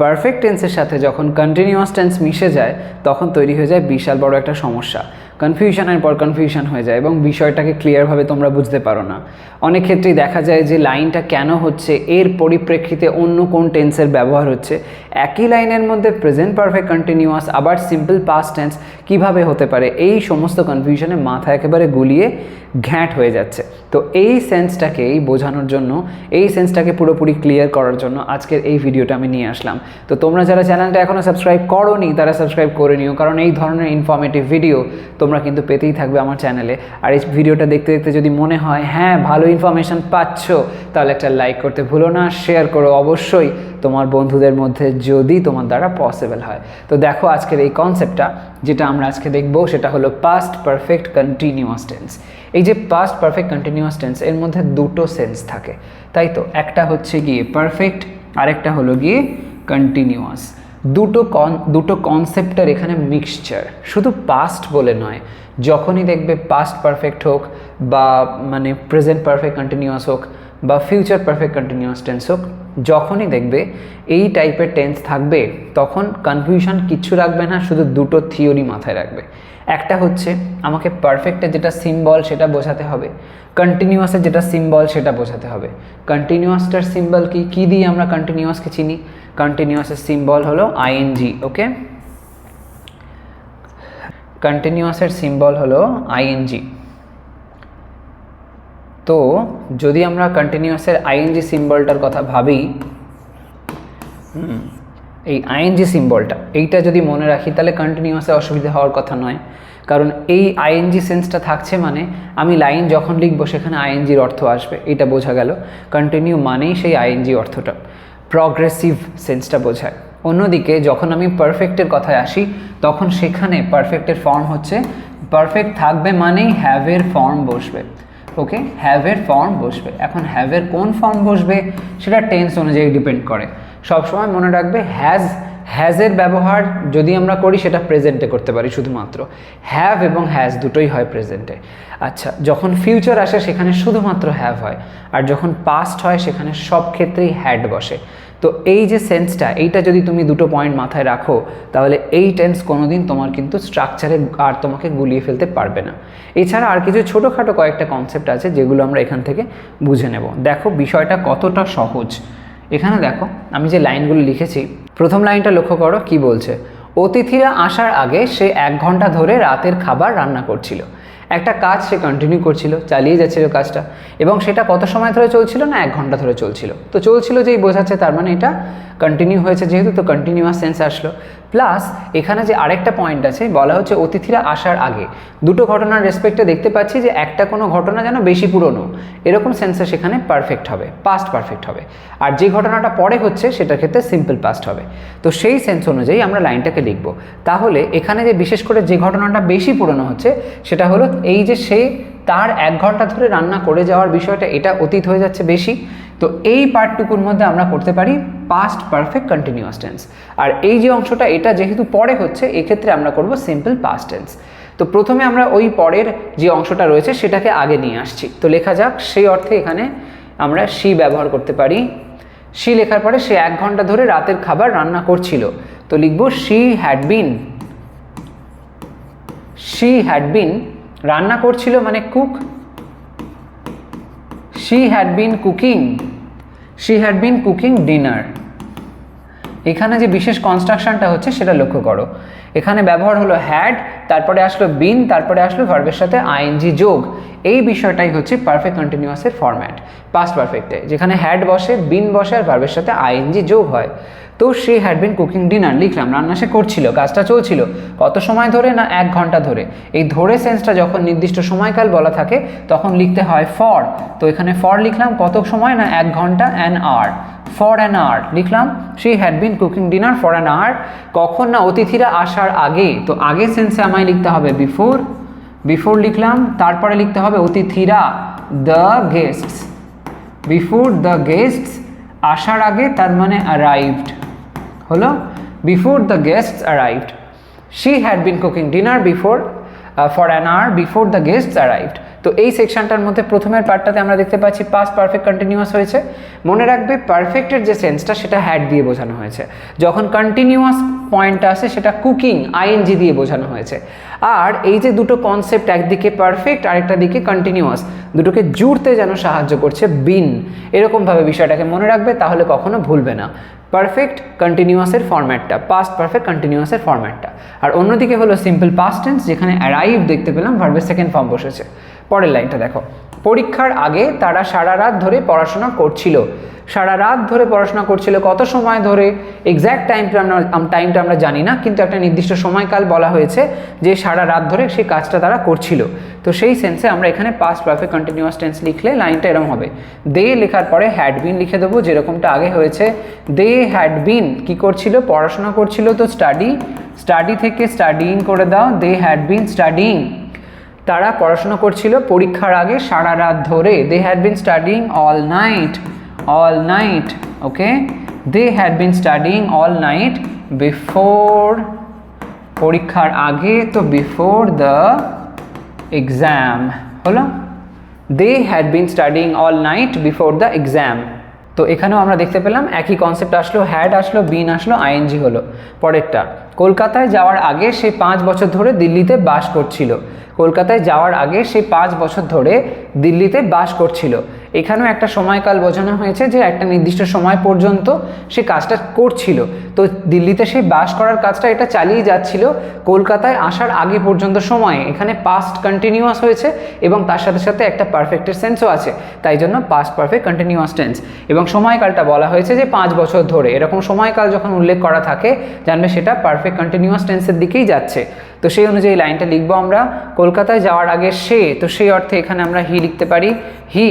Perfect টেন্সের সাথে যখন কন্টিনিউয়াস টেন্স মিশে যায়, তখন তৈরি হয়ে যায় বিশাল বড় একটা সমস্যা। কনফিউশনের পর কনফিউশন হয়ে যায় এবং বিষয়টাকে ক্লিয়ারভাবে তোমরা বুঝতে পারো না। অনেক ক্ষেত্রেই দেখা যায় যে লাইনটা কেন হচ্ছে, এর পরিপ্রেক্ষিতে অন্য কোন টেন্সের ব্যবহার হচ্ছে একই লাইনের মধ্যে প্রেজেন্ট পারফেক্ট কন্টিনিউয়াস আবার সিম্পল পাস্ট টেন্স কীভাবে হতে পারে? এই সমস্ত কনফিউশনে মাথা একেবারে গুলিয়ে ঘ্যাঁট হয়ে যাচ্ছে। তো এই সেন্সটাকে এই বোঝানোর জন্য, এই সেন্সটাকে পুরোপুরি ক্লিয়ার করার জন্য আজকের এই ভিডিওটা আমি নিয়ে আসলাম। তো তোমরা যারা চ্যানেলটা এখনও সাবস্ক্রাইব করোনি, তারা সাবস্ক্রাইব করে নিও, কারণ এই ধরনের ইনফর্মেটিভ ভিডিও তোমরা কিন্তু পেতেই থাকবে আমার চ্যানেলে আর এই ভিডিওটা দেখতে দেখতে যদি মনে হয় হ্যাঁ ভালো ইনফরমেশন পাচ্ছ, তাহলে একটা লাইক করতে ভুলো না শেয়ার করো অবশ্যই। তোমার বন্ধুদের মধ্যে যদি তোমার দ্বারা পসিবল হয়। তো দেখো আজকের এই কনসেপ্টটা যেটা আমরা আজকে দেখব, সেটা হলো পাস্ট পারফেক্ট কন্টিনিউয়াস টেন্স এই যে পাস্ট পারফেক্ট কন্টিনিউয়াস টেন্স এর মধ্যে দুটো সেন্স থাকে, তাই তো? একটা হচ্ছে গিয়ে পারফেক্ট আরেকটা হলো গিয়ে কন্টিনিউয়াস দুটো কন দুটো কনসেপ্টের এখানে মিক্সচার শুধু পাস্ট বলে নয়, যখনই দেখবে পাস্ট পারফেক্ট হোক, বা মানে প্রেজেন্ট পারফেক্ট কন্টিনিউয়াস হোক, বা ফিউচার পারফেক্ট কন্টিনিউয়াস টেন্স হোক যখনই দেখবে এই টাইপের টেন্স থাকবে, তখন কনফিউশন কিচ্ছু রাখবে না, শুধু দুটো থিওরি মাথায় রাখবে। একটা হচ্ছে আমাকে পারফেক্টে যেটা সিম্বল সেটা বোঝাতে হবে কন্টিনিউয়াসের যেটা সিম্বল সেটা বোঝাতে হবে। কন্টিনিউয়াসটার সিম্বল কি? কী দিয়ে আমরা কন্টিনিউয়াসকে চিনি? কন্টিনিউয়াসের সিম্বল হলো আইএনজি ওকে কন্টিনিউয়াসের সিম্বল হলো আইএনজি তো যদি আমরা কন্টিনিউয়াসের আইএনজি সিম্বলটার কথা ভাবি এই আইএনজি সিম্বলটা এইটা যদি মনে রাখি, তাহলে কন্টিনিউয়াসে অসুবিধা হওয়ার কথা নয়। কারণ এই আইএনজি সেন্সটা থাকছে মানে আমি লাইন যখন লিখব, সেখানে আইএনজির অর্থ আসবে। এটা বোঝা গেল। কন্টিনিউ মানেই সেই আইএনজি অর্থটা। প্রগ্রেসিভ সেন্সটা বোঝায়। অন্যদিকে যখন আমি পারফেক্টের কথায় আসি, তখন সেখানে পারফেক্টের ফর্ম হচ্ছে। পারফেক্ট থাকবে মানেই হ্যাভের ফর্ম বসবে। ওকে? হ্যাভের ফর্ম বসবে। এখন হ্যাভের কোন ফর্ম বসবে? সেটা টেন্স অনুযায়ী ডিপেন্ড করে। সবসময় মনে রাখবে হ্যাজ হ্যাজের ব্যবহার যদি আমরা করি, সেটা প্রেজেন্টে করতে পারি শুধুমাত্র। হ্যাভ এবং হ্যাজ দুটোই হয় প্রেজেন্টে আচ্ছা যখন ফিউচার আসে, সেখানে শুধুমাত্র হ্যাভ হয়। আর যখন পাস্ট হয়, সেখানে সব ক্ষেত্রেই হ্যাড বসে। তো এই যে সেন্সটা এইটা যদি তুমি দুটো পয়েন্ট মাথায় রাখো, তাহলে এই টেন্স কোনোদিন তোমার কিন্তু স্ট্রাকচারে আর তোমাকে গুলিয়ে ফেলতে পারবে না। এছাড়া আর কিছু ছোটোখাটো কয়েকটা কনসেপ্ট আছে যেগুলো আমরা এখান থেকে বুঝে নেব। দেখো, বিষয়টা কতটা সহজ। এখানে দেখো, আমি যে লাইনগুলো লিখেছি, প্রথম লাইনটা লক্ষ্য করো, কি বলছে? অতিথিরা আসার আগে সে এক ঘণ্টা ধরে রাতের খাবার রান্না করছিল। একটা কাজ সে কন্টিনিউ করছিল, চালিয়ে যাচ্ছিল কাজটা। এবং সেটা কত সময় ধরে চলছিল না এক ঘণ্টা ধরে চলছিল। তো চলছিল যেই বোঝাচ্ছে তার মানে এটা কন্টিনিউ হয়েছে, যেহেতু তো কন্টিনিউয়াস সেন্স আসলো। প্লাস এখানে যে আরেকটা পয়েন্ট আছে, বলা হচ্ছে অতিথিরা আসার আগে। দুটো ঘটনার রেসপেক্টে দেখতে পাচ্ছি যে একটা কোনো ঘটনা যেন বেশি পুরনো। এরকম সেন্সে সেখানে পারফেক্ট হবে পাস্ট পারফেক্ট হবে। আর যে ঘটনাটা পরে হচ্ছে, সেটার ক্ষেত্রে সিম্পল পাস্ট হবে। তো সেই সেন্স অনুযায়ী আমরা লাইনটাকে লিখব। তাহলে এখানে যে বিশেষ করে যে ঘটনাটা বেশি পুরনো হচ্ছে, সেটা হলো এই যে সে তার এক ঘণ্টা ধরে রান্না করে যাওয়ার বিষয়টা, এটা অতীত হয়ে যাচ্ছে বেশি। তো এই পার্টটুকুর মধ্যে আমরা করতে পারি পাস্ট পারফেক্ট কন্টিনিউয়াস টেন্স আর এই যে অংশটা, এটা যেহেতু পরে হচ্ছে, এক্ষেত্রে আমরা করব সিম্পল পাস্ট টেন্স তো প্রথমে আমরা ওই পরের যে অংশটা রয়েছে, সেটাকে আগে নিয়ে আসছি। তো লেখা যাক, সেই অর্থে এখানে আমরা সি ব্যবহার করতে পারি। সি লেখার পরে সে এক ঘণ্টা ধরে রাতের খাবার রান্না করছিল। তো লিখব she had been she had been রান্না করছিল মানে cook she had been cooking she had been cooking dinner এখানে যে বিশেষ কনস্ট্রাকশনটা হচ্ছে, সেটা লক্ষ্য করো। এখানে ব্যবহার হলো হ্যাড তারপরে আসলো বিন তারপরে আসলো ভার্বের সাথে আইএনজি যোগ। এই বিষয়টাই হচ্ছে পারফেক্ট কন্টিনিউয়াসের ফরম্যাট পাস্ট পারফেক্টে যেখানে হ্যাড বসে বিন বসে আর ভার্বের সাথে আইএনজি যোগ হয়। তো সে হ্যাড বিন কুকিং ডিনার লিখলাম, রান্না সে করছিল, কাজটা চলছিল, কত সময় ধরে না এক ঘণ্টা ধরে? এই ধরে সেন্সটা যখন নির্দিষ্ট সময়কাল বলা থাকে, তখন লিখতে হয় ফর তো এখানে ফর লিখলাম কত সময় না এক ঘণ্টা an hour for an hour লিখলাম she had been cooking dinner for an hour কখন না অতিথিরা আসার আগে, তো আগে সেন্সে আমায় লিখতে হবে বিফোর বিফোর লিখলাম, তারপরে লিখতে হবে অতিথিরা the guests before the guests আসার আগে তার মানে অ্যারাইভড হলো before the guests arrived she had been cooking dinner before for an hour before the guests arrived তো এই সেকশনটার মধ্যে প্রথমের পার্টটাতে আমরা দেখতে পাচ্ছি পাস্ট পারফেক্ট কন্টিনিউয়াস হয়েছে। মনে রাখবে পারফেক্টের যে সেন্সটা সেটা হ্যাড দিয়ে বোঝানো হয়েছে। যখন কন্টিনিউয়াস পয়েন্টটা আসে, সেটা কুকিং আইএনজি দিয়ে বোঝানো হয়েছে। আর এই যে দুটো কনসেপ্ট একদিকে পারফেক্ট আরেকটা দিকে কন্টিনিউয়াস দুটোকে জুড়তে যেন সাহায্য করছে বিন। এরকমভাবে বিষয়টাকে মনে রাখবে, তাহলে কখনো ভুলবে না। পারফেক্ট কন্টিনিউয়াসের ফরম্যাটটা পাস্ট পারফেক্ট কন্টিনিউয়াসের ফরম্যাটটা আর অন্যদিকে হলো সিম্পল পাস্ট টেন্স যেখানে অ্যারাইভ দেখতে পেলাম ভার্বের সেকেন্ড ফর্ম বসেছে। পরের লাইনটা দেখো। পরীক্ষার আগে তারা সারা রাত ধরে পড়াশোনা করছিল। সারা রাত ধরে পড়াশোনা করছিল। কত সময় ধরে এক্স্যাক্ট টাইমটা আমরা টাইমটা আমরা জানি না, কিন্তু একটা নির্দিষ্ট সময়কাল বলা হয়েছে যে সারা রাত ধরে সেই কাজটা তারা করছিল। তো সেই সেন্সে আমরা এখানে পাস্ট পারফেক্ট কন্টিনিউয়াস টেন্স লিখলে লাইনটা এরকম হবে। দে লেখার পরে হ্যাড বিন লিখে দেবো, যেরকমটা আগে হয়েছে। দে হ্যাড বিন কি করছিল? পড়াশোনা করছিল। তো স্টাডি স্টাডি থেকে স্টাডিং করে দাও। দে হ্যাড বিন স্টাডিং তারা পড়াশোনা করছিল পরীক্ষার আগে সারা রাত ধরে। They had been studying all night all night okay they had been studying all night before পরীক্ষার আগে, তো বিফোর দ্য এক্সাম হলো? They had been studying all night before the exam তো এখানেও আমরা দেখতে পেলাম, একই কনসেপ্ট আসলো হ্যাড আসলো বিন আসলো আইএনজি হলো। পরেরটা, কলকাতায় যাওয়ার আগে সে পাঁচ বছর ধরে দিল্লিতে বাস করছিল। কলকাতায় যাওয়ার আগে সে পাঁচ বছর ধরে দিল্লিতে বাস করছিল। এখানেও একটা সময়কাল বোঝানো হয়েছে যে একটা নির্দিষ্ট সময় পর্যন্ত সে কাজটা করছিল। তো দিল্লিতে সে বাস করার কাজটা এটা চালিয়ে যাচ্ছিল। কলকাতায় আসার আগে পর্যন্ত সময়ে। এখানে পাস্ট কন্টিনিউয়াস হয়েছে এবং তার সাথে সাথে একটা পারফেক্টের সেন্সও আছে। তাই জন্য পাস্ট পারফেক্ট কন্টিনিউয়াস টেন্স এবং সময়কালটা বলা হয়েছে যে পাঁচ বছর ধরে। এরকম সময়কাল যখন উল্লেখ করা থাকে, জানবে সেটা পারফেক্ট কন্টিনিউয়াস টেন্সের দিকেই যাচ্ছে। তো সেই অনুযায়ী লাইনটা লিখব আমরা। কলকাতায় যাওয়ার আগে সে, তো সেই অর্থে এখানে আমরা হি লিখতে পারি। হি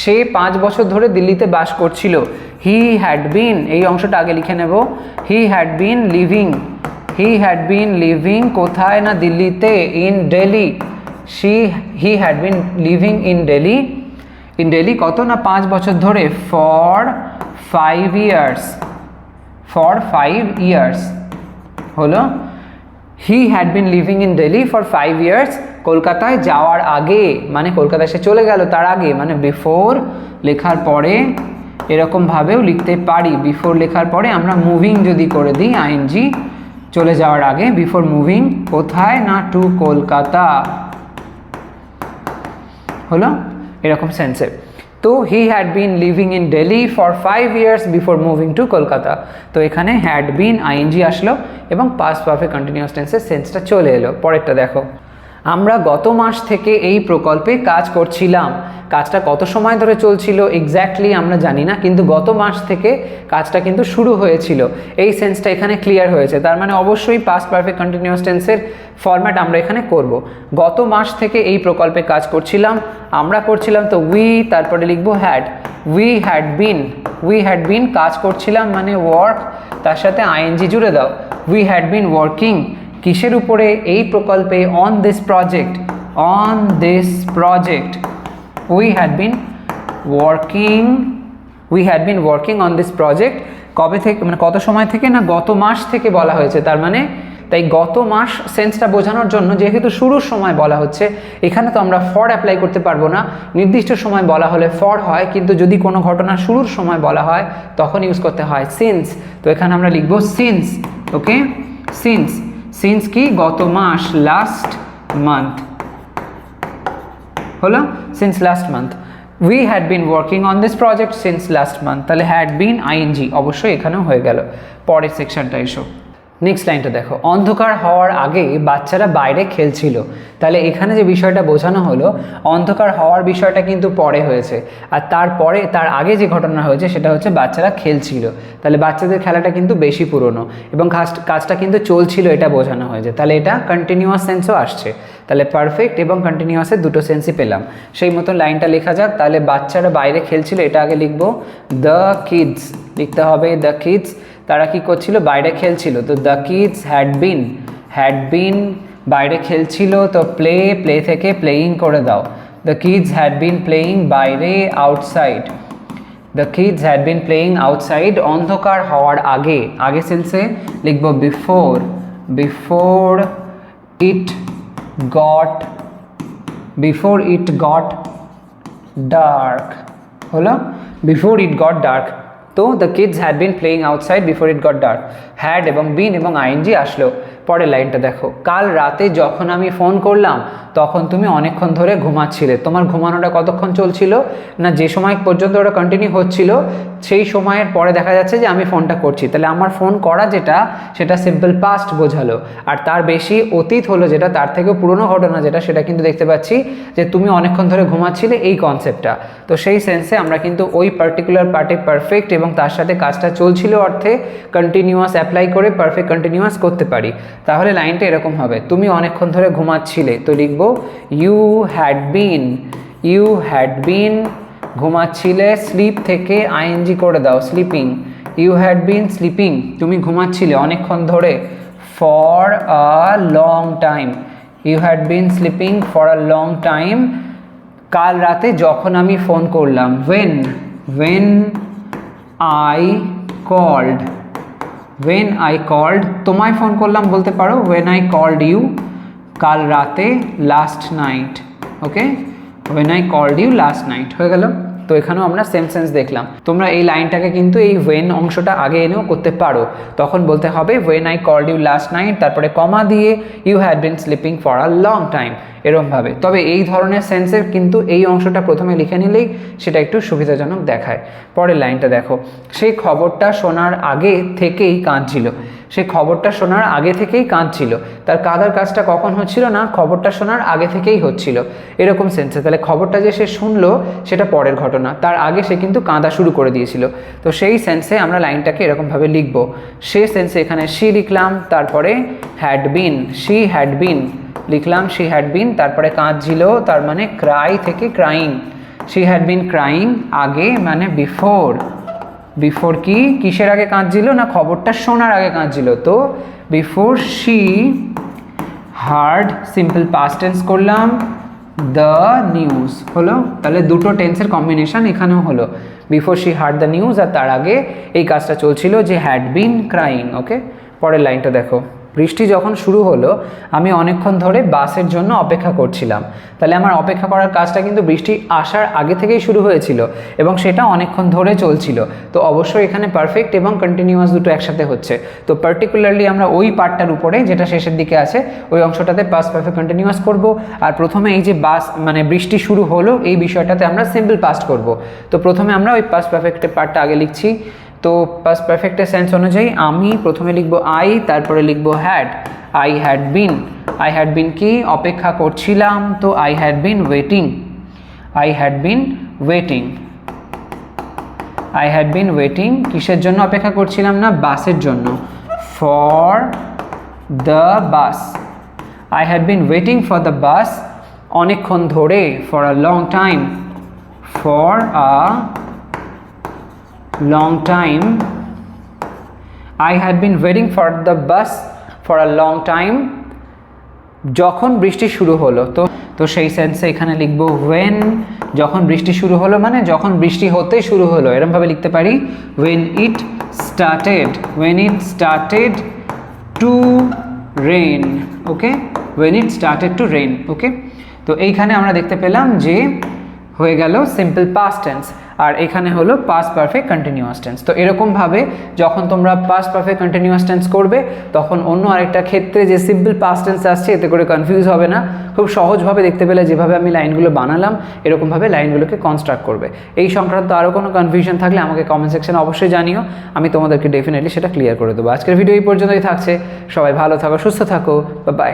সে পাঁচ বছর ধরে দিল্লিতে বাস করছিল। হি হ্যাড বিন এই অংশটা আগে লিখে নেব। He had been living he had been living কোথায় না দিল্লিতে? In Delhi she he had been living in Delhi in Delhi কত না পাঁচ বছর ধরে? For five years for five years হলো। He had been living in Delhi for five years কলকাতায় যাওয়ার আগে মানে কলকাতায় সে চলে গেল তার আগে মানে বিফোর লেখার পরে এরকমভাবেও লিখতে পারি। বিফোর লেখার পরে আমরা মুভিং যদি করে দিই আইএনজি চলে যাওয়ার আগে বিফোর মুভিং কোথায় না টু কলকাতা? হলো এরকম সেন্সে তো he had been living in Delhi for five years before moving to Kolkata. তো এখানে হ্যাড বিন আইএনজি আসলো এবং পাস পারফেক্ট কন্টিনিউয়াস টেন্সের সেন্সটা চলে এলো। পরেরটা দেখো। আমরা গত মাস থেকে এই প্রকল্পে কাজ করছিলাম। কাজটা কত সময় ধরে চলছিল এক্স্যাক্টলি আমরা জানি না, কিন্তু গত মাস থেকে কাজটা কিন্তু শুরু হয়েছিল। এই সেন্সটা এখানে ক্লিয়ার হয়েছে। তার মানে অবশ্যই পাস্ট পারফেক্ট কন্টিনিউয়াস টেন্সের ফরম্যাট আমরা এখানে করব। গত মাস থেকে এই প্রকল্পে কাজ করছিলাম, আমরা করছিলাম তো উই তারপরে লিখব had we had been we had been কাজ করছিলাম মানে ওয়ার্ক তার সাথে আইএনজি জুড়ে দাও। উই হ্যাড বিন ওয়ার্কিং কিসের উপরে এই প্রকল্পে on this project on this project we had been working we had been working on this project কবে থেকে মানে কত সময় থেকে না গত মাস থেকে বলা হয়েছে? তার মানে তাই গত মাস সেন্সটা বোঝানোর জন্য যেহেতু শুরুর সময় বলা হচ্ছে, এখানে তো আমরা ফর অ্যাপ্লাই করতে পারব না। নির্দিষ্ট সময় বলা হলে ফর হয়, কিন্তু যদি কোনো ঘটনা শুরুর সময় বলা হয়, তখন ইউজ করতে হয় সিন্স তো এখানে আমরা লিখব সিন্স ওকে সিন্স সিন্স কি? গত মাস লাস্ট মান্থ হলো? Since last month we had been working on this project since last month তাহলে হ্যাড বিন আইএনজি অবশ্যই এখানেও হয়ে গেল। পরের সেকশনটা এসো। নেক্সট লাইনটা দেখো। অন্ধকার হওয়ার আগে বাচ্চারা বাইরে খেলছিল। তাহলে এখানে যে বিষয়টা বোঝানো হলো, অন্ধকার হওয়ার বিষয়টা কিন্তু পরে হয়েছে। আর তারপরে, তার আগে যে ঘটনা হয়েছে, সেটা হচ্ছে বাচ্চারা খেলছিল। তাহলে বাচ্চাদের খেলাটা কিন্তু বেশি পুরনো এবং কাজ- কাজটা কিন্তু চলছিল, এটা বোঝানো হয়েছে। তাহলে এটা কন্টিনিউয়াস সেন্সও আসছে। তাহলে পারফেক্ট এবং কন্টিনিউয়াসের দুটো সেন্সই পেলাম। সেই মতো লাইনটা লেখা যাক। তাহলে বাচ্চারা বাইরে খেলছিল, এটা আগে লিখব। দ্য কিডস লিখতে হবে দ্য কিডস তারা কি করছিল? বাইরে খেলছিল। তো the kids had been had been বাইরে খেলছিল। তো প্লে প্লে থেকে প্লেয়িং করে দাও। The kids had been playing বাইরে outside the kids had been playing outside অন্ধকার হওয়ার আগে আগে সেন্সে লিখব before before it got before it got dark হলো? বিফোর ইট গট ডার্ক তো the kids had been playing outside before it got dark had এবং বিন এবং আইএনজি আসলো। পরের লাইনটা দেখো। কাল রাতে যখন আমি ফোন করলাম, তখন তুমি অনেকক্ষণ ধরে ঘুমাচ্ছিলে। তোমার ঘুমানোটা কতক্ষণ চলছিল না যে সময় পর্যন্ত ওটা কন্টিনিউ হচ্ছিল, সেই সময়ের পরে দেখা যাচ্ছে যে আমি ফোনটা করছি। তাহলে আমার ফোন করা যেটা, সেটা সিম্পল পাস্ট বোঝালো। আর তার বেশি অতীত হলো যেটা, তার থেকেও পুরনো ঘটনা যেটা, সেটা কিন্তু দেখতে পাচ্ছি যে তুমি অনেকক্ষণ ধরে ঘুমাচ্ছিলে এই কনসেপ্টটা তো সেই সেন্সে আমরা কিন্তু ওই পার্টিকুলার পার্টে পারফেক্ট এবং তার সাথে কাজটা চলছিল অর্থে কন্টিনিউয়াস অ্যাপ্লাই করে পারফেক্ট কন্টিনিউয়াস করতে পারি। তাহলে লাইনটা এরকম হবে। তুমি অনেকক্ষণ ধরে ঘুমাচ্ছিলে, তো লিখব you had been you had been ঘুমাচ্ছিলে sleep থেকে আইএনজি করে দাও sleeping you had been sleeping তুমি ঘুমাচ্ছিলে অনেকক্ষণ ধরে for a long time you had been sleeping for a long time কাল রাতে যখন আমি ফোন করলাম when when I called when I called তোমায় ফোন করলাম বলতে পারো ওয়েন আই কল্ড ইউ কাল রাতে last night okay when I called you last night হয়ে গেল তো এখানেও আমরা সেম সেন্স দেখলাম। তোমরা এই লাইনটাকে কিন্তু এই ওয়েন অংশটা আগে এনেও করতে পারো। তখন বলতে হবে when I call you last night তারপরে কমা দিয়ে you had been sleeping for a long time এরমভাবে। তবে এই ধরনের সেন্সের কিন্তু এই অংশটা প্রথমে লিখে নিলেই সেটা একটু সুবিধাজনক দেখায়। পরের লাইনটা দেখো। সেই খবরটা শোনার আগে থেকেই কাঁদছিল। সেই খবরটা শোনার আগে থেকেই কাঁদছিল। তার কাঁদার কাজটা কখন হচ্ছিল না, খবরটা শোনার আগে থেকেই হচ্ছিল। এরকম সেন্সে তাহলে খবরটা যে সে শুনলো, সেটা পরের ঘটনা। তার আগে সে কিন্তু কাঁদা শুরু করে দিয়েছিল। তো সেই সেন্সে আমরা লাইনটাকে এরকমভাবে লিখব। সে সেন্সে এখানে শি লিখলাম, তারপরে had been she had been লিখলাম শি হ্যাড বিন তারপরে কাঁদছিল, তার মানে ক্রাই থেকে crying she had been crying আগে মানে বিফোর বিফোর কি? কিসের আগে কাঁদছিল না খবরটা শোনার আগে কাঁদছিল? তো before she heard simple past tense করলাম দ্য নিউজ হলো? তাহলে দুটো টেন্সের কম্বিনেশান এখানেও হলো। Before she heard the news আর তার আগে এই কাজটা চলছিল যে হ্যাড বিন ক্রাইং ওকে পরের লাইনটা দেখো। বৃষ্টি যখন শুরু হলো, আমি অনেকক্ষণ ধরে বাসের জন্য অপেক্ষা করছিলাম। তাহলে আমার অপেক্ষা করার কাজটা কিন্তু বৃষ্টি আসার আগে থেকেই শুরু হয়েছিল এবং সেটা অনেকক্ষণ ধরে চলছিল। তো অবশ্যই এখানে পারফেক্ট এবং কন্টিনিউয়াস দুটো একসাথে হচ্ছে। তো পার্টিকুলারলি আমরা ওই পার্টটার উপরে, যেটা শেষের দিকে আছে, ওই অংশটাতে পাস পারফেক্ট কন্টিনিউয়াস করব। আর প্রথমে এই যে বাস মানে বৃষ্টি শুরু হলো, এই বিষয়টাতে আমরা সিম্পল পাস্ট করব। তো প্রথমে আমরা ওই পাস পারফেক্টের পার্টটা আগে লিখছি। তো পাস পারফেক্টের সেন্স অনুযায়ী আমি প্রথমে লিখব আই তারপরে লিখব had I had been I had been কি? অপেক্ষা করছিলাম, তো I had been waiting I had been waiting I had been waiting কিসের জন্য অপেক্ষা করছিলাম না? বাসের জন্য। For the bus I had been waiting for the bus অনেকক্ষণ ধরে for a long time for a long time. I had been waiting for the bus for a long time. যখন বৃষ্টি শুরু হলো, তো তো সেই সেন্সে এখানে লিখব ওয়েন যখন বৃষ্টি শুরু হলো মানে যখন বৃষ্টি হতে শুরু হলো এরমভাবে লিখতে পারি when it started when it started to rain okay when it started to rain okay তো এইখানে আমরা দেখতে পেলাম যে হয়ে গেল সিম্পল পাস্ট টেন্স আর এখানে হলো পাস পারফেক্ট কন্টিনিউয়াস টেন্স তো এরকমভাবে যখন তোমরা পাস পারফেক্ট কন্টিনিউয়াস টেন্স করবে, তখন অন্য আরেকটা ক্ষেত্রে যে সিম্পল পাস টেন্স আসছে, এতে করে কনফিউজ হবে না। খুব সহজভাবে দেখতে পেলে যেভাবে আমি লাইনগুলো বানালাম এরকমভাবে লাইনগুলোকে কনস্ট্রাক্ট করবে। এই সংক্রান্ত আরও কোনো কনফিউশন থাকলে আমাকে কমেন্ট সেকশনে অবশ্যই জানিও। আমি তোমাদেরকে ডেফিনেটলি সেটা ক্লিয়ার করে দেবো। আজকের ভিডিও এই পর্যন্তই থাকছে। সবাই ভালো থাকো, সুস্থ থাকো। বা বাই